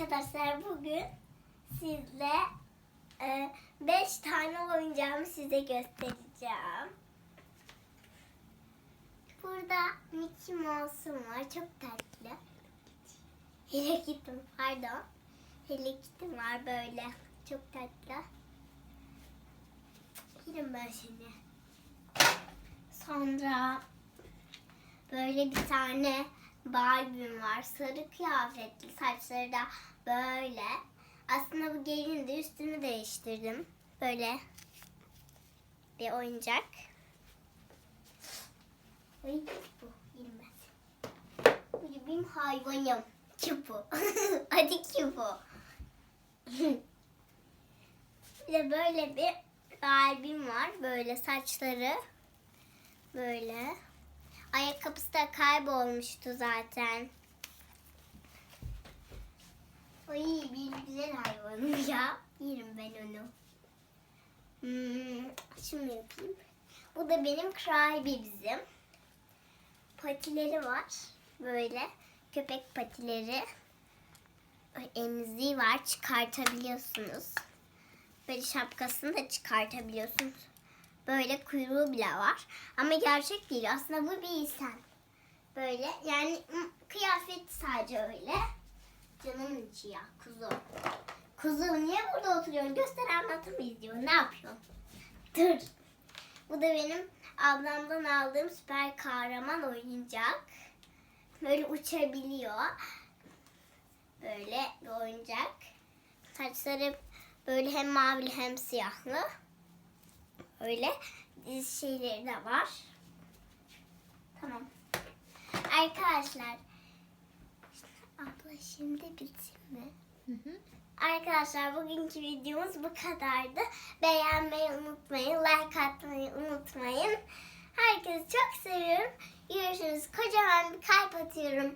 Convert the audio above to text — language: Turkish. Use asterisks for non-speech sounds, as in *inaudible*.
Arkadaşlar bugün sizle 5 tane oyuncağımı size göstereceğim. Burada Mickey Mouse'um var. Çok tatlı. Hello Kitty pardon. Hello Kitty var böyle. Çok tatlı. Yerim ben seni. Sonra böyle bir tane Barbie'm var. Sarı kıyafetli. Saçları da böyle. Aslında bu gelin de üstünü değiştirdim. Böyle bir oyuncak. Ay bu girmez. Bu benim hayvanım. Çupu. *laughs* Hadi çupu. *laughs* bir de böyle bir Barbie'm var. Böyle saçları. Böyle. Ayakkabısı da kaybolmuştu zaten. Ay bir güzel hayvanım ya. Yerim ben onu. Hmm, şunu yapayım. Bu da benim Crybaby'sim. Patileri var. Böyle köpek patileri. Emziği var. Çıkartabiliyorsunuz. Böyle şapkasını da çıkartabiliyorsunuz. Böyle kuyruğu bile var. Ama gerçek değil. Aslında bu bir insan. Böyle yani kıyafet sadece öyle. Canımın içi ya kuzu. Kuzu niye burada oturuyorsun? Göster anlatım izliyor. Ne yapıyorsun? Dur. Bu da benim ablamdan aldığım süper kahraman oyuncak. Böyle uçabiliyor. Böyle bir oyuncak. Saçları böyle hem mavili hem siyahlı. Öyle dizi şeyleri de var. Tamam. Arkadaşlar. Abla şimdi bitsin mi? Arkadaşlar bugünkü videomuz bu kadardı. Beğenmeyi unutmayın. Like atmayı unutmayın. Herkesi çok seviyorum. Görüşürüz. Kocaman bir kalp atıyorum.